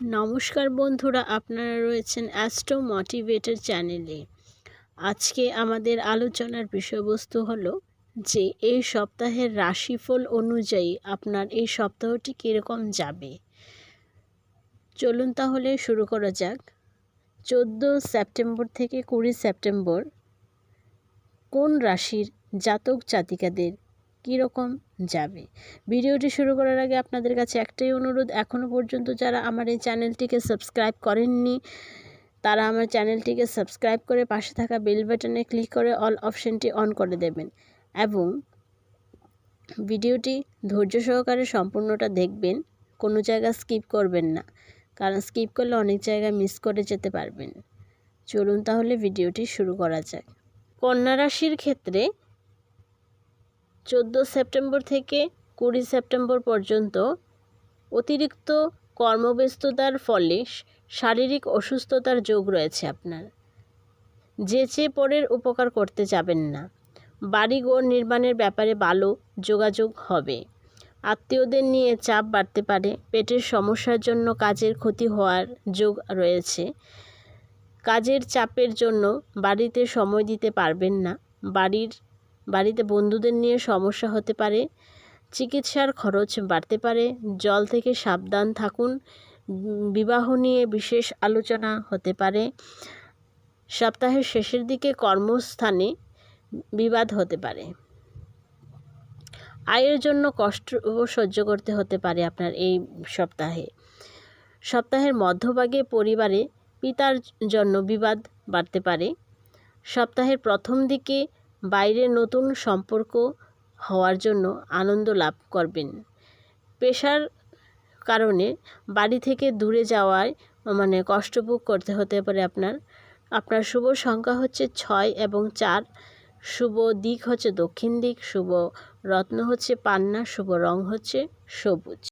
নমস্কার বন্ধুরা, আপনারা রয়েছেন অ্যাস্ট্রো মোটিভেটর চ্যানেলে আজকে আমাদের আলোচনার বিষয়বস্তু হলো যে, এই সপ্তাহের রাশিফল অনুযায়ী আপনার এই সপ্তাহটি কীরকম যাবে? চলুন তাহলে শুরু করা যাক। চোদ্দ সেপ্টেম্বর থেকে কুড়ি সেপ্টেম্বর কোন রাশির জাতক জাতিকাদের কীরকম যাবে? ভিডিওটি শুরু করার আগে আপনাদের কাছে একটাই অনুরোধ এখনও পর্যন্ত যারা আমার এই চ্যানেলটিকে সাবস্ক্রাইব করেননি, তারা আমার চ্যানেলটিকে সাবস্ক্রাইব করে পাশে থাকা বেল বাটনে ক্লিক করে অল অপশানটি অন করে দেবেন এবং ভিডিওটি ধৈর্য সহকারে সম্পূর্ণটা দেখবেন, কোনো জায়গা স্কিপ করবেন না, কারণ স্কিপ করলে অনেক জায়গা মিস করে যেতে পারবেন। চলুন তাহলে ভিডিওটি শুরু করা যাক। কন্যা রাশির ক্ষেত্রে চোদ্দ সেপ্টেম্বর থেকে কুড়ি সেপ্টেম্বর পর্যন্ত অতিরিক্ত কর্মব্যস্ততার ফলে শারীরিক অসুস্থতার যোগ রয়েছে আপনার। যে চেয়ে পরের উপকার করতে যাবেন না। বাড়িঘর নির্মাণের ব্যাপারে ভালো যোগাযোগ হবে। আত্মীয়দের নিয়ে চাপ বাড়তে পারে। পেটের সমস্যার জন্য কাজের ক্ষতি হওয়ার যোগ রয়েছে। কাজের চাপের জন্য বাড়িতে সময় দিতে পারবেন না। বাড়ির বাড়িতে বন্ধুদের নিয়ে সমস্যা হতে পারে, চিকিৎসার খরচ বাড়তে পারে, জল থেকে সাবধান থাকুন, বিবাহ নিয়ে বিশেষ আলোচনা হতে পারে, সপ্তাহের শেষের দিকে কর্মস্থানে বিবাদ হতে পারে। আয়ের জন্য কষ্ট সহ্য করতে হতে পারে আপনার এই সপ্তাহে। সপ্তাহের মধ্যভাগে পরিবারে পিতার জন্য বিবাদ বাড়তে পারে। সপ্তাহের প্রথম দিকে বাইরে নতুন সম্পর্ক হওয়ার জন্য আনন্দ লাভ করবেন। পেশার কারণে বাড়ি থেকে দূরে যাওয়ায় মানে কষ্ট ভোগ করতে হতে পারে আপনার। আপনার শুভ সংখ্যা হচ্ছে ছয় এবং চার। শুভ দিক হচ্ছে দক্ষিণ দিক, শুভ রত্ন হচ্ছে পান্না, শুভ রং হচ্ছে সবুজ।